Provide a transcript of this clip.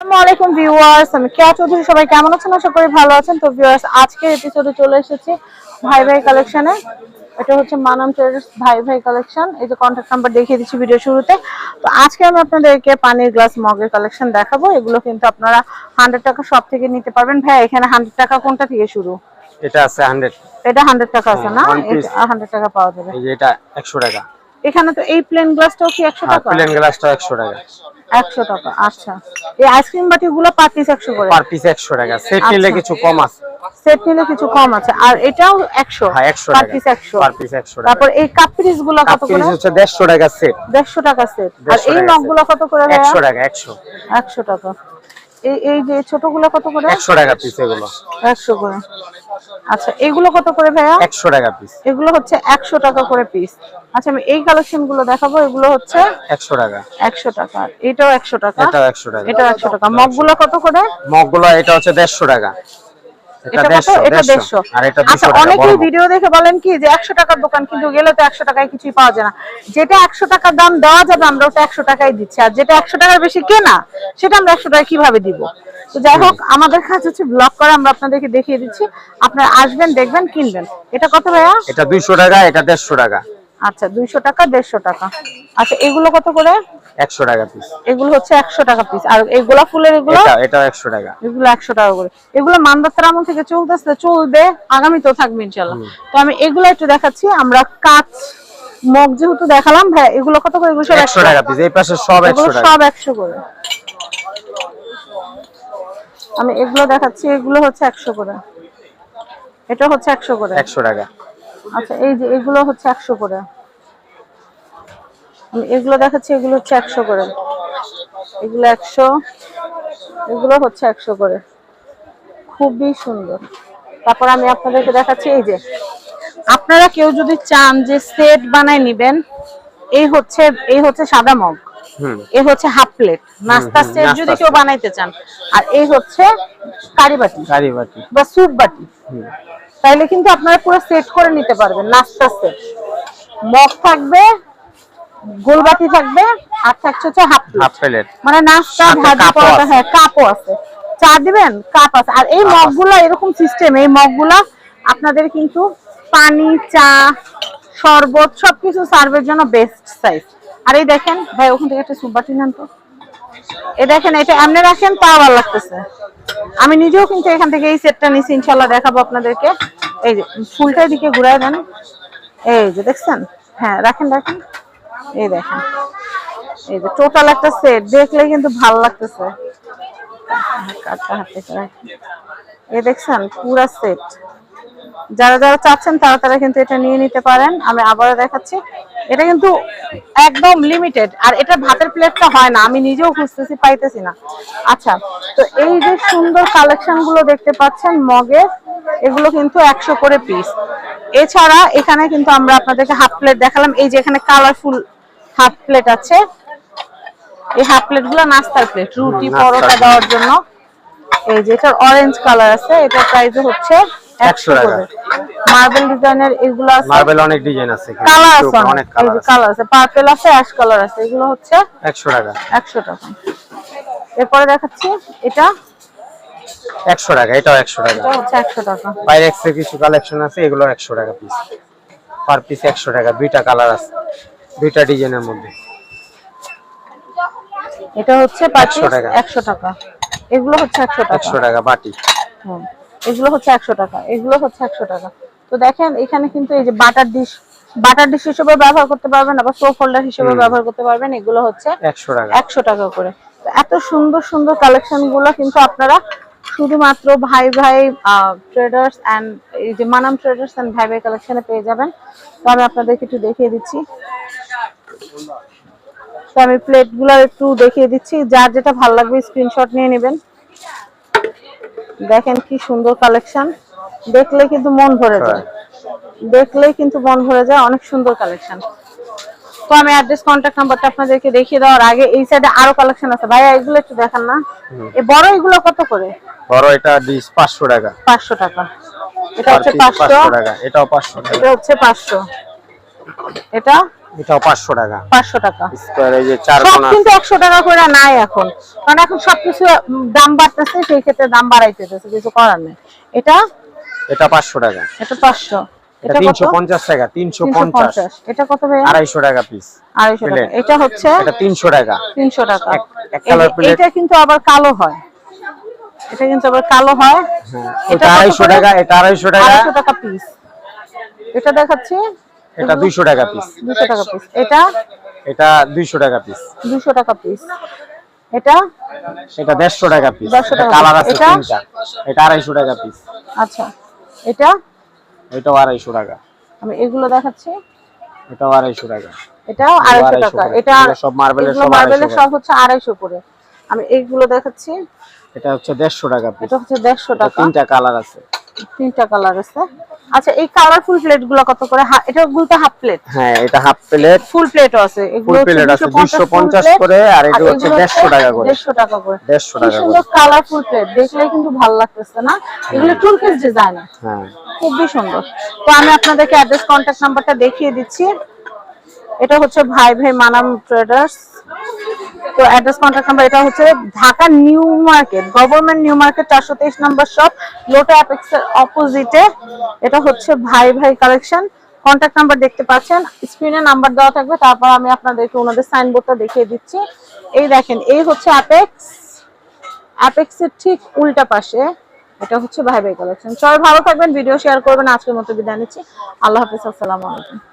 আসসালামু আলাইকুম ভিউয়ার্স আমি কেয়া চৌধুরী সবাই কেমন আছেন? আশা করি ভালো আছেন। তো ভিউয়ার্স আজকের এপিসোডে চলে এসেছি ভাই ভাই কালেকশনে এটা হচ্ছে মানাম ট্রেডার্স ভাই ভাই কালেকশন এই যে কন্ট্যাক্ট নাম্বার দেখিয়ে দিচ্ছি ভিডিও শুরুতে। তো আজকে আমি আপনাদেরকে পানির গ্লাস মগের কালেকশন দেখাবো। এগুলো কিন্তু আপনারা হান্ড্রেড টাকা সব থেকে নিতে পারবেন। ভাই এখানে হান্ড্রেড টাকা কোনটা থেকে শুরু? এটা আছে হান্ড্রেড এটা হান্ড্রেড টাকা আছে না? হান্ড্রেড টাকা পাওয়া যাবে। এটা একশো টাকা। এখানে তো এই প্লেন গ্লাসটাও কি একশো টাকা? প্লেন গ্লাসটা একশো টাকা। একশো টাকা আচ্ছা। এই আইসক্রিম বাটিগুলো পার পিস একশো করে। পার পিস একশো টাকা। সেট নিলে আচ্ছা। কিছু কম আছে। সেট নিলে কিছু কম আছে। আর এটাও একশো। হ্যাঁ একশো পার পিস একশো। পার পিস একশো টাকা। তারপর এই কাপ পিসগুলো কাপ কত করে? পিস হচ্ছে দেড়শো টাকা সেট দেড়শো টাকা সেট আর এই set। গুলো কত করে ভাইয়া? একশো টাকা একশো। একশো টাকা। এই এই যে ছোটগুলো কত করে? একশো টাকা পিস এগুলো। একশো করে। আচ্ছা এগুলো কত করে ভাইয়া? একশো টাকা পিস এগুলো হচ্ছে একশো টাকা করে পিস আচ্ছা আমি এই কালেকশনগুলো দেখাবো এগুলো হচ্ছে একশো টাকা। একশো টাকা। এটাও একশো টাকা। এটাও একশো টাকা। এটাও একশো টাকা। মগগুলো কত করে? মগগুলো এটা হচ্ছে দেড়শো টাকা। আচ্ছা অনেকেই ভিডিও দেখে বলেন কি যে একশো টাকার দোকান কিন্তু গেলে তো একশো টাকায় কিছুই পাওয়া যায় না। যেটা একশো টাকার দাম দেওয়া যাবে আমরা ওটা একশো টাকায় দিচ্ছি। আর যেটা একশো টাকার বেশি কেনা সেটা আমরা একশো টাকা কীভাবে দিব? তো যাই হোক আমাদের কাজ হচ্ছে ব্লগ করা আমরা আপনাদেরকে দেখিয়ে দিচ্ছি। আপনারা আসবেন দেখবেন কিনবেন। এটা কত ভাইয়া? এটা দুইশো টাকা এটা দেড়শো টাকা। আচ্ছা দুইশো টাকা দেড়শো টাকা। আচ্ছা এগুলো কত করে? একশো টাকা পিস এগুলো হচ্ছে একশো টাকা পিস আর এই গোলাপ ফুলের এগুলো? এটা একশো টাকা। এগুলো একশো টাকা করে। এগুলো মান্দাতার আমল থেকে চলতেছে চলবে আগামীতেও থাকবে ইনশাল্লাহ তো আমি এগুলো একটু দেখাচ্ছি। আমরা কাচ মগ যেহেতু দেখালাম ভাই এগুলো কত করে? এগুলো সব একশো টাকা পিস এই পাশে সব একশো টাকা। সব একশো করে। আমি এগুলো দেখাচ্ছি এগুলো হচ্ছে একশো করে। এটা হচ্ছে একশো করে। একশো টাকা। আচ্ছা এই যে এগুলো হচ্ছে একশো করে। আমি এগুলো দেখাচ্ছি এগুলো হচ্ছে একশো করে। এগুলো একশো এগুলো হচ্ছে একশো করে। খুবই সুন্দর। তারপর আমি আপনাদেরকে দেখাচ্ছি এই যে। আপনারা কেউ যদি চান যে সেট বানায় নিবেন এই হচ্ছে এই হচ্ছে সাদা মগ। হুম। এই হচ্ছে হাফ প্লেট। নাস্তা সেট যদি কেউ বানাইতে চান। আর এই হচ্ছে কারি বাটি। কারি বাটি। বা স্যুপ বাটি। তাইলে কিন্তু আপনারা পুরো সেট করে নিতে পারবেন নাস্তা সেট। মগ থাকবে গোলবাটি থাকবে আর থাকছে হচ্ছে হাফ হাফ প্লেট মানে নাস্তা ভাজি পরোটা হ্যাঁ কাপও আছে। চা দিবেন? কাপ আছে। আর এই মগগুলা এরকম সিস্টেম এই মগগুলা আপনাদের কিন্তু পানি চা শরবত সবকিছু সার্ভের জন্য বেস্ট সাইজ আর এই দেখেন ভাই ওখান থেকে একটা সুপ বাটি নেন তো এই দেখেন এটা এমনি রাখেন তা ভালো লাগতেছে। আমি নিজেও কিন্তু এখান থেকে এই সেটটা নিছি ইনশাল্লাহ দেখাবো আপনাদেরকে। এই যে ফুলটা দিকে ঘুরায় দেন। এই যে দেখছেন? হ্যাঁ রাখেন রাখেন। এই দেখেন। এই যে টোটাল একটা সেট দেখলে কিন্তু ভালো লাগতেছে। কাটটা এই দেখছেন, পুরা সেট যারা যারা চাচ্ছেন তারা তারা কিন্তু এটা নিয়ে নিতে পারেন। আমি আবারও দেখাচ্ছি। এটা কিন্তু একদম লিমিটেড আর এটা ভাতের প্লেটটা হয় না। আমি নিজেও খুঁজতেছি, পাইতেছি না। আচ্ছা তো এই যে সুন্দর কালেকশনগুলো দেখতে পাচ্ছেন, মগের, এগুলো কিন্তু একশো করে পিস এছাড়া এখানে কিন্তু আমরা আপনাদেরকে হাফ প্লেট দেখালাম। এই যে এখানে কালারফুল হাফ প্লেট আছে। এই হাফ প্লেটগুলো নাস্তার প্লেট রুটি পরোটা দেওয়ার জন্য। এই যে এটার অরেঞ্জ কালার আছে এটার প্রাইস হচ্ছে 100 একশো টাকা। মার্বেল ডিজাইনের এগুলো আছে। মার্বেল অনেক ডিজাইন আছে কালার আছে অনেক। অনেক কালার আছে। কালার আছে পার্পল আছে অ্যাশ কালার আছে এগুলো হচ্ছে একশো টাকা। একশো টাকা। এরপরে দেখাচ্ছি এটা একশো টাকা এটাও একশো টাকা। এটা হচ্ছে একশো টাকা। বাইরেক্সের কিছু কালেকশন আছে এগুলো একশো টাকা পিস পার পিস একশো টাকা দুইটা কালার আছে। দুইটা ডিজাইনের মধ্যে। এটা হচ্ছে পার 100 পিস টাকা। একশো টাকা। এগুলো হচ্ছে একশো টাকা। একশো টাকা বাটি। হুম। এগুলো হচ্ছে একশো টাকা। এগুলো হচ্ছে একশো টাকা। তো দেখেন এখানে কিন্তু এই যে বাটার ডিশ বাটার ডিশ হিসেবে ব্যবহার করতে পারবেন আবার সোপ হোল্ডার হিসেবে ব্যবহার করতে পারবেন। এগুলো হচ্ছে একশো টাকা। একশো টাকা করে। তো এত সুন্দর সুন্দর কালেকশনগুলো কিন্তু আপনারা শুধুমাত্র ভাই ভাই ট্রেডার্স এন্ড এই যে মানাম ট্রেডার্স এন্ড ভাই ভাই কালেকশনে পেয়ে যাবেন। তো আমি আপনাদেরকে একটু দেখিয়ে দিচ্ছি। তো আমি প্লেটগুলো একটু দেখিয়ে দিচ্ছি। যার যেটা ভালো লাগবে স্ক্রিনশট নিয়ে নেবেন। দেখেন কি সুন্দর কালেকশন দেখলে কিন্তু মন ভরে যায়। দেখলেই কিন্তু মন ভরে যায় অনেক সুন্দর কালেকশন তো আমি অ্যাড্রেস কন্ট্যাক্ট নাম্বারটা আপনাদেরকে দেখিয়ে দেওয়ার আগে এই সাইডে আরও কালেকশন আছে। ভাইয়া এগুলো একটু দেখান না। এই বড় এগুলো কত করে? বড় এটা ডিশ পাঁচশো টাকা। পাঁচশো টাকা। এটা হচ্ছে পিস পাঁচশো। পাঁচশো টাকা। এটাও পাঁচশো টাকা। এটা হচ্ছে পাঁচশো। এটা এটাও পাঁচশো টাকা। পাঁচশো টাকা। স্কোয়ার এই যে চার কোনা কিন্তু একশো টাকা করে নাই এখন। কারণ এখন সবকিছু দাম বাড়তেছে সেই ক্ষেত্রে দাম বাড়াইতেছে কিছু করার নেই। এটা? এটা পাঁচশো টাকা। এটা পাঁচশো। এটা এটা কত? তিনশো পঞ্চাশ টাকা তিনশো তিনশো পঞ্চাশ। পঞ্চাশ এটা কত ভাইয়া? আড়াইশো টাকা পিস আড়াইশো টাকা। এটা হচ্ছে? এটা তিনশো টাকা। তিনশো টাকা। এক- কালার প্লেট। এটা কিন্তু আবার কালো হয়। এটা কিন্তু আবার কালো হয়। এটা কত আড়াইশো করে? টাকা এটা আড়াইশো টাকা। আড়াইশো টাকা পিস এটা দেখাচ্ছি। এটা দুইশো টাকা পিস দুশো টাকা পিস এটা? এটা দুইশো টাকা পিস দুশো টাকা পিস এটা? এটা দেড়শো টাকা পিস 150 কালার আছে এটা? তিনটা। এটা আড়াইশো টাকা পিস আচ্ছা। এটা? এটাও আড়াইশো টাকা। আমি এগুলো দেখাচ্ছি। এটাও আড়াইশো টাকা। এটাও আড়াইশো আড়াইশো টাকা। এটা সব মার্বেলের সব মার্বেলের 250 সব হচ্ছে আড়াইশো করে। আমি এইগুলো দেখাচ্ছি। এটা হচ্ছে দেড়শো টাকা পিস এটা হচ্ছে দেড়শো টাকা। তিনটা কালার আছে। তিনটা কালার আছে। আচ্ছা এই কালারফুল প্লেটগুলো কত করে? এটা গুলোতে হাফ প্লেট হ্যাঁ এটা হাফ প্লেট ফুল প্লেটও আছে। এগুলো ফুল প্লেট আছে 250 দুইশো পঞ্চাশ full plate, করে আর এটা হচ্ছে এগুলো দেড়শো টাকা করে। দেড়শো টাকা করে। দেড়শো কি টাকা করে। কালারফুল প্লেট দেখলে কিন্তু ভালো লাগতেছে না? এগুলো টুলকেস ডিজাইনার হ্যাঁ। খুবই সুন্দর। তো আমি আপনাদেরকে অ্যাড্রেস কন্ট্যাক্ট নাম্বারটা দেখিয়ে দিচ্ছি। এটা হচ্ছে ভাই ভাই মানাম ট্রেডার্স তো অ্যাড্রেস কন্ট্যাক্ট নাম্বার এটা হচ্ছে Dhaka new market government new market, চারশো তেইশ নম্বর শপ লোটো অ্যাপেক্স এর অপোজিটে এটা হচ্ছে ভাই ভাই কালেকশন কন্ট্যাক্ট নাম্বার দেখতে পাচ্ছেন স্ক্রিনে নাম্বার দেওয়া থাকবে, তারপর আমি আপনাদেরকে ওনাদের সাইনবোর্ডটা দেখিয়ে দিচ্ছি। এই দেখেন, এই হচ্ছে অ্যাপেক্স অ্যাপেক্সের ঠিক উল্টা পাশে, এটা হচ্ছে ভাই ভাই কালেকশন সবাই ভালো থাকবেন ভিডিও শেয়ার করবেন, আজকের মতো বিদায় নিচ্ছি। আল্লাহ হাফিজ, আসসালামু আলাইকুম।